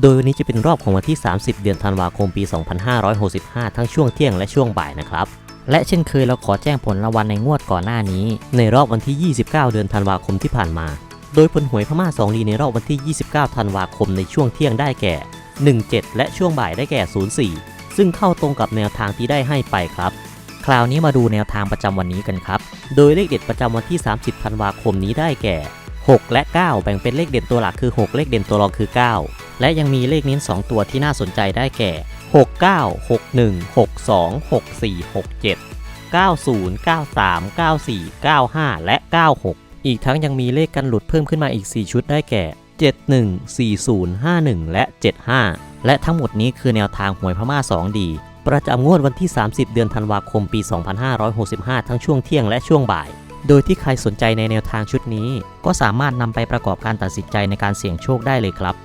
โดยวันนี้จะเป็นรอบของวันที่ 30 เดือนธันวาคมปี 2565 ทั้งช่วงเที่ยงและช่วงบ่ายนะครับ และเช่นเคยเราขอแจ้งผลรางวัลในงวดก่อนหน้านี้ ในรอบวันที่ 29 เดือนธันวาคมที่ผ่านมา โดยผลหวยพม่า2ดีในรอบวันที่ 29 ธันวาคมในช่วงเที่ยงได้แก่ 17 และช่วงบ่ายได้แก่ 04 ซึ่งเข้าตรงกับแนวทางที่ได้ให้ไปครับคราวนี้มาดูแนวทางประจำวันนี้กันครับ โดยเลขเด็ดประจำวันที่ 30 ธันวาคมนี้ได้แก่ 6 และ 9 แบ่งเป็นเลขเด่นตัวหลักคือ 6 เลขเด่นตัวรองคือ 9 และยังมีเลขเน้น 2 ตัวที่น่าสนใจได้แก่ 69 61 62 64 67 90 93 94 95 และ 96 อีกทั้งยังมีเลขกันหลุดเพิ่มขึ้นมาอีก 4 ชุดได้แก่ 71 40 51 และ 75 และทั้งหมดนี้คือแนวทางหวยพม่า2ดีประจำงวดวันที่ 30 เดือนธันวาคม ปี 2565 ทั้งช่วงเที่ยงและช่วงบ่าย โดยที่ใครสนใจในแนวทางชุดนี้ ก็สามารถนำไปประกอบการตัดสินใจในการเสี่ยงโชคได้เลยครับ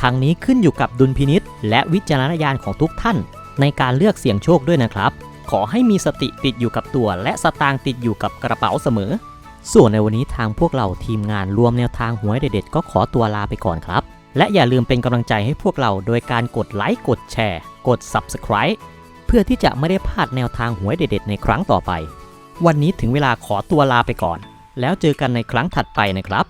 ทางนี้ขึ้นอยู่กับดุลพินิษและวิจารณญาณของทุกท่าน ในการเลือกเสี่ยงโชคด้วยนะครับ ขอให้มีสติติดอยู่กับตัว และสตางค์ติดอยู่กับกระเป๋าเสมอ ส่วนในวันนี้ทางพวกเราทีมงานรวมแนวทางหวยเด็ดๆก็ขอตัวลาไปก่อนครับ และอย่าลืมเป็นกำลังใจให้พวกเราโดยการกดไลค์กดแชร์ กด Subscribe เพื่อที่จะไม่ได้พลาดแนวทางหวยเด็ดๆในครั้งต่อไป วันนี้ถึงเวลาขอตัวลาไปก่อน แล้วเจอกันในครั้งถัดไปนะครับ